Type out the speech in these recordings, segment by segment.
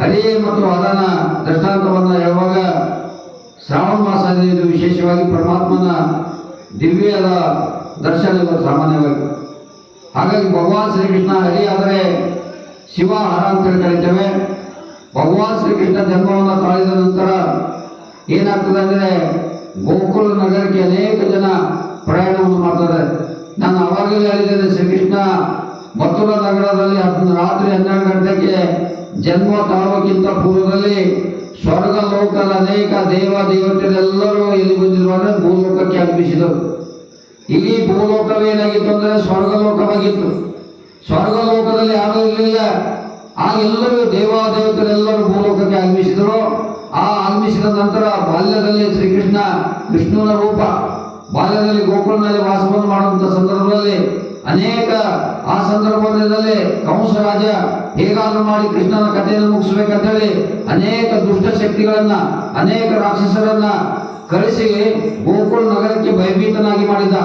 ಹರಿ ಮತ್ತು ಅದನ ದೃಷ್ಟಾಂತವನ್ನು ಹೇಳುವಾಗ ಶ್ರಾವಣ ಮಾಸದಲ್ಲಿ ಇದು ವಿಶೇಷವಾಗಿ ಪರಮಾತ್ಮನ ದಿವ್ಯದ ದರ್ಶನ ಇವರು ಸಾಮಾನ್ಯವಾಗಿ. ಹಾಗಾಗಿ ಭಗವಾನ್ ಶ್ರೀಕೃಷ್ಣ ಹರಿ ಆದರೆ ಶಿವ ಹರ ಅಂತ ಹೇಳಿ ಕರಿತೇವೆ. ಭಗವಾನ್ ಶ್ರೀಕೃಷ್ಣ ಜನ್ಮವನ್ನು ತಾಳಿದ ನಂತರ ಏನಾಗ್ತದೆ ಅಂದರೆ ಗೋಕುಲ ನಗರಕ್ಕೆ ಅನೇಕ ಜನ ಪ್ರಯಾಣವನ್ನು ಮಾಡ್ತಾರೆ. ನಾನು ಅವಾಗಲೇ ಹೇಳಿದ್ದೇನೆ, ಶ್ರೀಕೃಷ್ಣ ಮಥುರಾ ನಗರದಲ್ಲಿ ಜನ್ಮ ತಾಳುವಕ್ಕಿಂತ ಪೂರ್ವದಲ್ಲಿ ಸ್ವರ್ಗ ಲೋಕದ ಅನೇಕ ದೇವ ದೇವತೆಗಳೆಲ್ಲರೂ ಇಲ್ಲಿ ಬಂದಿರುವಾಗ ಭೂಲೋಕಕ್ಕೆ ಆಗಮಿಸಿದರು. ಇಡೀ ಭೂಲೋಕವೇನಾಗಿತ್ತು ಅಂದರೆ ಸ್ವರ್ಗಲೋಕವಾಗಿತ್ತು ಸ್ವರ್ಗಲೋಕದಲ್ಲಿ ಯಾರೂ ಇರಲಿಲ್ಲ. ಆ ಎಲ್ಲರೂ ದೇವಾದೇವತೆಗಳೆಲ್ಲರೂ ಭೂಲೋಕಕ್ಕೆ ಆಗಮಿಸಿದರು. ಆ ಆಗಮಿಸಿದ ನಂತರ ಬಾಲ್ಯದಲ್ಲಿ ಶ್ರೀಕೃಷ್ಣ ವಿಷ್ಣುವಿನ ರೂಪ, ಬಾಲ್ಯದಲ್ಲಿ ಗೋಕುಲದಲ್ಲಿ ವಾಸವನ್ನು ಮಾಡುವಂಥ ಸಂದರ್ಭದಲ್ಲಿ ಅನೇಕ ಆ ಸಂದರ್ಭದಲ್ಲಿ ಕಂಸ ರಾಜ ಹೇಗಾದ್ರೂ ಮಾಡಿ ಕೃಷ್ಣನ ಕಥೆಯನ್ನು ಮುಗಿಸ್ಬೇಕಂತೇಳಿ ಅನೇಕ ದುಷ್ಟ ಶಕ್ತಿಗಳನ್ನ, ಅನೇಕ ರಾಕ್ಷಸರನ್ನ ಕರೆಸಿ ಗೋಕುಲ್ ನಗರಕ್ಕೆ ಭಯಭೀತನಾಗಿ ಮಾಡಿದ.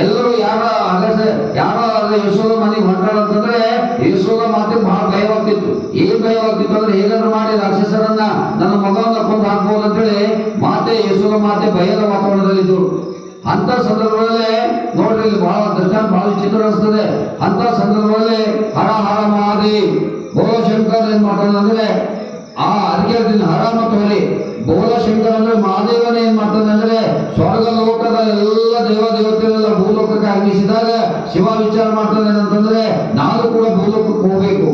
ಎಲ್ಲರೂ ಯಾರ ಅಗಸ ಯಾರ ಯಶೋಧ ಮನೆಗೆ ಹೊಂಟಾಳ ಅಂತಂದ್ರೆ ಯಶೋಧ ಮಾತ್ರ ಬಹಳ ಭಯವಾಗ್ತಿತ್ತು. ಏನ್ ಭಯವಾಗ್ತಿತ್ತು ಅಂದ್ರೆ ಹೇಗಾದ್ರೂ ಮಾಡಿ ರಾಕ್ಷಸರನ್ನ ನನ್ನ ಮಗವನ್ನ ಕೊಂದು ಹಾಕ್ಬೋದು ಅಂತೇಳಿ ಮಾತೆ, ಯಶೋಧ ಮಾತೆ ಭಯದ ವಾತಾವರಣದಲ್ಲಿದ್ದರು ಅಂತ ಸಂದರ್ಭದಲ್ಲೇ ನೋಡ್ರಿ ಬಹಳ ದರ್ಶನ ಬಹಳ ಚಿತ್ರ ಅನಿಸ್ತದೆ. ಅಂತ ಸಂದರ್ಭದಲ್ಲಿ ಹರ ಹರ ಮಾರಿ ಬೋಲಶಂಕರ್ ಏನ್ ಮಾಡ್ತಾನಂದ್ರೆ ಆ ಅರ್ಘ್ಯದಿಂದ ಹರ ಮತ್ತು ಹರಿ, ಬೋಲಶಂಕರ್ ಅಂದ್ರೆ ಮಹಾದೇವನ ಏನ್ ಮಾಡ್ತಾನಂದ್ರೆ ಸ್ವರ್ಗ ಲೋಕದ ಎಲ್ಲ ದೇವ ದೇವತೆಗಳೆಲ್ಲ ಭೂಲೋಕಕ್ಕೆ ಆಗಮಿಸಿದಾಗ ಶಿವ ವಿಚಾರ ಮಾಡ್ತಾನೆ ಅಂತಂದ್ರೆ ನಾನು ಕೂಡ ಭೂಲೋಕಕ್ಕೆ ಹೋಗ್ಬೇಕು.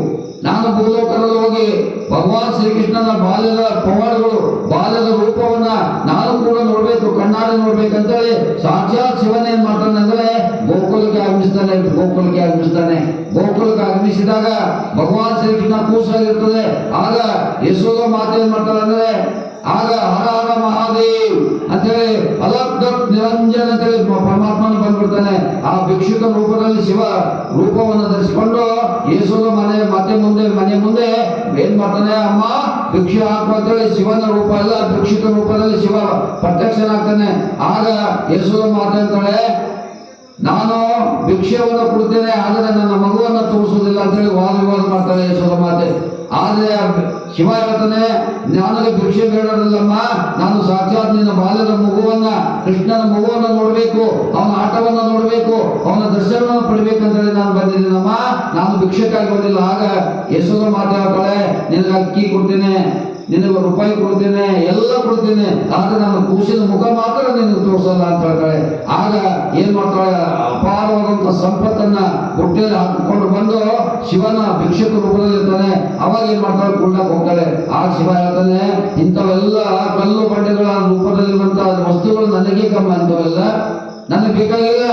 ನಾನು ಭೂಲೋಕದಲ್ಲಿ ಹೋಗಿ ಭಗವಾನ್ ಶ್ರೀಕೃಷ್ಣನ ಬಾಲ್ಯದ ಪವಾಡಗಳು, ಬಾಲ್ಯದ ರೂಪವನ್ನ ನಾನು ಕೂಡ ನೋಡ್ಬೇಕು, ಕಣ್ಣಾರೆ ನೋಡ್ಬೇಕಂತೇಳಿ ಸಾಕ್ಷಾತ್ ಶಿವನ ಏನ್ ಮಾಡ್ತಾನೆ ಅಂದ್ರೆ ಗೋಕುಲಕ್ಕೆ ಆಗಮಿಸ್ತಾನೆ ಗೋಕುಲಕ್ಕೆ ಆಗಮಿಸ್ತಾನೆ. ಗೋಕುಲಕ್ಕೆ ಆಗಮಿಸಿದಾಗ ಭಗವಾನ್ ಶ್ರೀಕೃಷ್ಣ ಕೂಸಾಗಿರ್ತದೆ ಆಗ ಯಶೋಧ ಮಾತೆ ಏನ್ ಮಾಡ್ತಾಳೆ ಅಂದ್ರೆ ಆಗ ಹರ ಹರ ಮಹಾದೇವ್ ಅಂತೇಳಿ ಅಲಬ್ಧ ನಿರಂಜನ ಅಂತೇಳಿ ಪರಮಾತ್ಮನ ಬಂದ್ಬಿಡ್ತಾನೆ. ಆ ಭಿಕ್ಷುಕ ರೂಪದಲ್ಲಿ ಶಿವ ರೂಪವನ್ನು ಧರಿಸಿಕೊಂಡು ಯೇಸುವ ಮನೆ, ಮತ್ತೆ ಮುಂದೆ, ಮನೆ ಮುಂದೆ ಏನ್ ಮಾಡ್ತಾನೆ? ಅಮ್ಮ, ಭಿಕ್ಷು ಹಾಕು ಅಂತೇಳಿ ಶಿವನ ರೂಪ ಎಲ್ಲ ಭಿಕ್ಷುಕ ರೂಪದಲ್ಲಿ ಶಿವ ಪ್ರತ್ಯಕ್ಷನಾಗ್ತಾನೆ. ಆಗ ಯೇಸುವ ಮಾತೆ ಅಂತಾಳೆ, ನಾನು ಭಿಕ್ಷೆಯನ್ನು ಕೊಡ್ತೇನೆ ಆದರೆ ನನ್ನ ಮಗುವನ್ನು ತೋರಿಸುವುದಿಲ್ಲ ಅಂತೇಳಿ ವಾದ ವಿವಾದ ಮಾಡ್ತಾಳೆ ಯಶೋಧ ಮಾತೆ. ಆದರೆ ಶಿವ ಹೇಳ್ತಾನೆ ಜ್ಞಾನದ ಭಿಕ್ಷೆ ಬೇಡರಲ್ಲಮ್ಮ ನಾನು ಸಾಕ್ಷಾತ್ ನಿನ್ನ ಬಾಲ್ಯದ ಮಗುವನ್ನ, ಕೃಷ್ಣನ ಮಗುವನ್ನ ನೋಡಬೇಕು, ಅವನ ಆಟವನ್ನ ನೋಡಬೇಕು, ಅವನ ದರ್ಶನವನ್ನು ಪಡಿಬೇಕಂತೇಳಿ ನಾನು ಬಂದಿದ್ದೀನಮ್ಮ. ನಾನು ಭಿಕ್ಷಕ್ಕಾಗಿ ಬಂದಿಲ್ಲ. ಆಗ ಯಶೋದ ಮಾತೆ ಹೇಳ್ತಾಳೆ ನಿನಗೆ ಅಕ್ಕಿ ಕೊಡ್ತೇನೆ, ನಿನಗೆ ರೂಪಾಯಿ ಕೊಡ್ತೇನೆ, ಎಲ್ಲ ಕೊಡ್ತೇನೆ. ಆದ್ರೆ ನಾನು ಕೂಸಿನ ಮುಖ ಮಾತ್ರ ನಿನಗೆ ತೋರಿಸಲ್ಲ ಅಂತ ಹೇಳ್ತಾಳೆ. ಆಗ ಏನ್ ಮಾಡ್ತಾಳೆ? ಅಪಾರವಾದಂತ ಸಂಪತ್ತನ್ನ ಹೊಟ್ಟೆಯಲ್ಲಿ ಹಾಕಿಕೊಂಡು ಬಂದು ಶಿವನ ಭಿಕ್ಷಕ ರೂಪದಲ್ಲಿ ಇರ್ತಾನೆ ಅವಾಗ ಏನ್ ಮಾಡ್ತಾಳೆ? ಕೂಡಕ್ ಹೋಗ್ತಾಳೆ ಆ ಶಿವ ಹೇಳ್ತಾನೆ, ಇಂಥವೆಲ್ಲ ಕಲ್ಲು ಬಂಡೆಗಳ ರೂಪದಲ್ಲಿರುವಂತಹ ವಸ್ತುಗಳು ನನಗೆ ಕಮ್ಮಿ ಅಂತವೆಲ್ಲ ನನಗೆ ಬೇಕಾಗಿಲ್ಲ.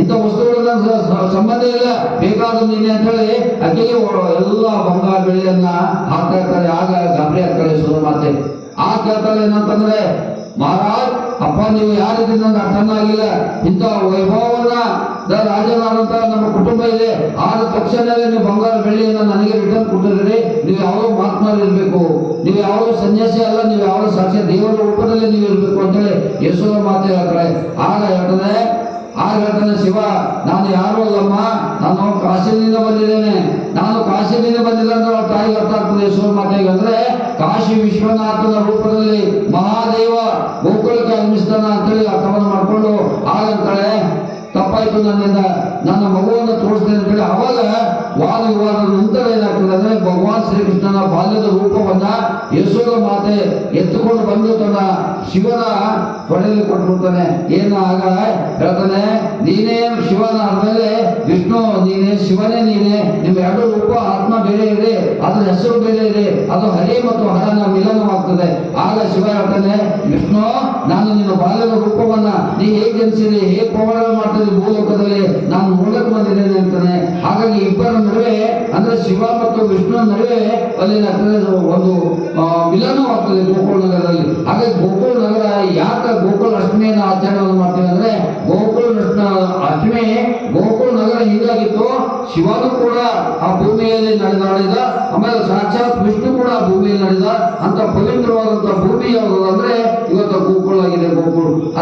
ಇಂಥ ವಸ್ತುಗಳ ನನ್ನ ಸಂಬಂಧ ಇಲ್ಲ. ಬೇಕಾದ ನೀನೆ ಅಂತ ಹೇಳಿ ಅಕ್ಕಿಗೆ ಎಲ್ಲ ಬಂಗಾರ ಬೆಳೆಯನ್ನ ಹಾಕ್ತಾ ಇರ್ತಾರೆ ಆಗ ಗಾಬರಿ ಆಗ್ತಾಳೆ ಶುರು ಮಾತೆ. ಆ ಕೇಳ್ತಾಳೆ ಏನಂತಂದ್ರೆ, ಮಹಾರಾಜ್ ಅಪ್ಪ ನೀವು ಯಾರಿದ್ರೆ ನನ್ನ ಅಣ್ಣ ಆಗಿಲ್ಲ ಇಂಥ ವೈಭವವನ್ನ ರಾಜನಾದಂತ ನಮ್ಮ ಕುಟುಂಬ ಇದೆ. ಆದ ತಕ್ಷಣವೇ ನೀವು ಬಂಗಾರ ಬೆಳ್ಳಿಯನ್ನು ನನಗೆ ರಿಟರ್ನ್ ಕೊಟ್ಟಿದ್ರಿ ನೀವು ಯಾವ ಮಾತನಾಡಿರ್ಬೇಕು ನೀವು ಯಾವ ಸನ್ಯಾಸಿ ಅಲ್ಲ, ನೀವು ಯಾವ ಸಾಕ್ಷಿ ದೇವರ ರೂಪದಲ್ಲಿ ನೀವು ಇರಬೇಕು ಅಂತೇಳಿ ಯಶೋದ ಮಾತು ಹೇಳ್ತಾರೆ. ಆಗ ಹೇಳ್ತಾನೆ ಆಗ ಹೇಳ್ತಾನೆ, ಶಿವ, ನಾನು ಯಾರು ಅಲ್ಲಮ್ಮ, ನಾನು ಕಾಶಿನಿಂದ ಬಂದಿದ್ದೇನೆ. ನಾನು ಕಾಶಿನಿಂದ ಬಂದಿಲ್ಲ ಅಂದ್ರೆ ಅವ್ರ ತಾಯಿಗೆ ಅರ್ಥ ಆಗ್ತದೆ. ಯಶೋದ ಅಂದ್ರೆ, ಕಾಶಿ ವಿಶ್ವನಾಥನ ರೂಪದಲ್ಲಿ ಮಹಾದೇವ ಗೋಕುಲಕ್ಕೆ ಆಗಮಿಸ್ತಾನ ಅಂತೇಳಿ ಅರ್ಥವನ್ನು ಮಾಡ್ಕೊಂಡು ಆಗ ಅಂತಾಳೆ ತಪ್ಪಾಯ್ತು ನನ್ನಿಂದ ನನ್ನ ಮಗುವನ್ನು ತೋರಿಸ್ತೇನೆ ಅಂತೇಳಿ ಅವಾಗ ವಾದ ವಿವಾದ ನಂತರ ಅಂದ್ರೆ ಭಗವಾನ್ ಶ್ರೀಕೃಷ್ಣನ ಬಾಲ್ಯದ ರೂಪವನ್ನ ಯಶೋದ ಮಾತೆ ಎತ್ತುಕೊಂಡು ಬಂದು ತನ್ನ ಶಿವನ ತೊಡೆಯಲ್ಲಿ ಕೊಟ್ಬಿಡ್ತಾನೆ ಏನು ಆಗ ಹೇಳ್ತಾನೆ, ನೀನೇ ಶಿವನ ಆದ್ಮೇಲೆ ವಿಷ್ಣು, ನೀನೇ ಶಿವನೇ, ನೀನೇ ನಿಮ್ಮ ಎರಡು ರೂಪ ಆತ್ಮ ಬೇರೆ ಇದೆ, ಅದ್ರ ಹೆಸರು ಬೇರೆ ಇದೆ, ಅದು ಹರಿ ಮತ್ತು ಹರನ ಮಿಲನವಾಗ್ತದೆ. ಆಗ ಶಿವ ಹೇಳ್ತಾನೆ, ವಿಷ್ಣು, ನಾನು ನಿನ್ನ ಬಾಲ್ಯದ ರೂಪವನ್ನ ನೀ ಹೇಗೆ ಜನಿಸಿದೆ ಹೇಗೆ ಪವಾಡ ಮಾಡ್ತಿದ್ದೆ ಭೂಲೋಕದಲ್ಲಿ ನಾನು ನೋಡಕ್ ಬಂದಿದ್ದೇನೆ ಅಂತಾನೆ ಹಾಗಾಗಿ ಇಬ್ಬರ ನಡುವೆ ಅಂದ್ರೆ ಶಿವ ಮತ್ತು ವಿಷ್ಣು ನಡುವೆ ಅಲ್ಲಿ ಏನಾಗ್ತದೆ ಒಂದು ವಿಲನವಾಗ್ತದೆ ಗೋಕುಲ ನಗರದಲ್ಲಿ. ಹಾಗೆ ಗೋಕುಳ ನಗರ ಯಾಕೆ ಗೋಕುಳ ಅಷ್ಟಮಿಯನ್ನು ಆಚರಣೆಯನ್ನು ಮಾಡ್ತೀವಿ ಅಂದ್ರೆ ಕೃಷ್ಣ ಅಷ್ಟಮಿ ಗೋಕುಳ ನಗರ ಹೀಗಾಗಿತ್ತು. ಶಿವನು ಕೂಡ ಆ ಭೂಮಿಯಲ್ಲಿ ನಡೆದಾಡಿದ, ಆಮೇಲೆ ಸಾಕ್ಷಾತ್ ವಿಷ್ಣು ಕೂಡ ಆ ಭೂಮಿಯಲ್ಲಿ ನಡೆದ ಅಂತ ಪವಿತ್ರವಾದಂತಹ ಭೂಮಿ ಯಾವುದು ಅಂದ್ರೆ ಇವತ್ತು ಗೋಕುಳ ಆಗಿದೆ ಗೋಕುಳ